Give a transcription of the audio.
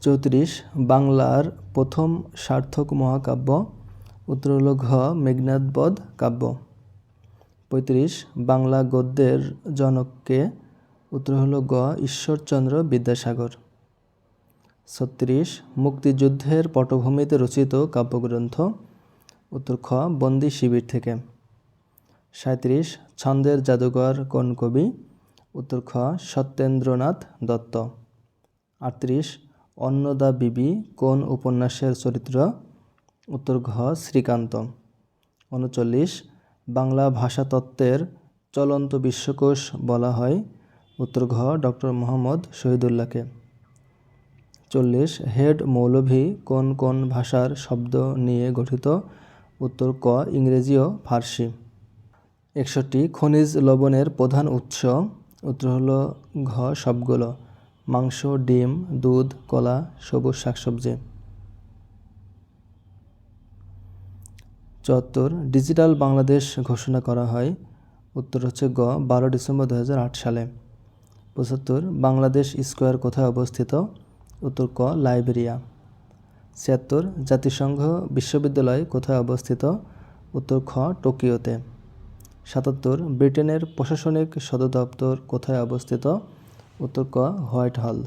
চৌত্রিশ, বাংলার প্রথম সার্থক মহাকাব্য। উত্তর হল ঘ, মেঘনাদবধ কাব্য। পঁয়ত্রিশ, বাংলা গদ্যের জনককে। উত্তর হল গ, ঈশ্বরচন্দ্র বিদ্যাসাগর। ছত্রিশ, মুক্তিযুদ্ধের পটভূমিতে রচিত কাব্যগ্রন্থ। উত্তর খ, বন্দি শিবির থেকে। সাঁত্রিশ ছন্দের জাদুঘর কোন কবি? উত্তর খ, সত্যেন্দ্রনাথ দত্ত। আটত্রিশ অন্নদা বিবি কোন উপন্যাসের চরিত্র? উত্তর ঘ, শ্রীকান্ত। উনচল্লিশ, বাংলা ভাষাতত্ত্বের চলন্ত বিশ্বকোষ বলা হয়। উত্তর ঘ ডক্টর মোহাম্মদ শহীদুল্লাহকে। চল্লিশ, হেড মৌলভী কোন কোন ভাষার শব্দ নিয়ে গঠিত? উত্তর ক, ইংরেজি ও ফার্সি। একষট্টি, খনিজ লবণের প্রধান উৎস। উত্তর হল ঘ সবগুলো মাংস, ডিম, দুধ, কলা, সবুজ শাকসবজি। চুয়াত্তর, ডিজিটাল বাংলাদেশ ঘোষণা করা হয়। উত্তর হচ্ছে গ, বারো ডিসেম্বর দু হাজার আট সালে। পঁচাত্তর, বাংলাদেশ স্কোয়ার কোথায় অবস্থিত? উত্তর ক, লাইবেরিয়া। ছিয়াত্তর, জাতিসংঘ বিশ্ববিদ্যালয় কোথায় অবস্থিত? উত্তর খ, টোকিওতে। সাতাত্তর, ব্রিটেনের প্রশাসনিক সদর দপ্তর কোথায় অবস্থিত? উত্তর ক হোয়াইট হল।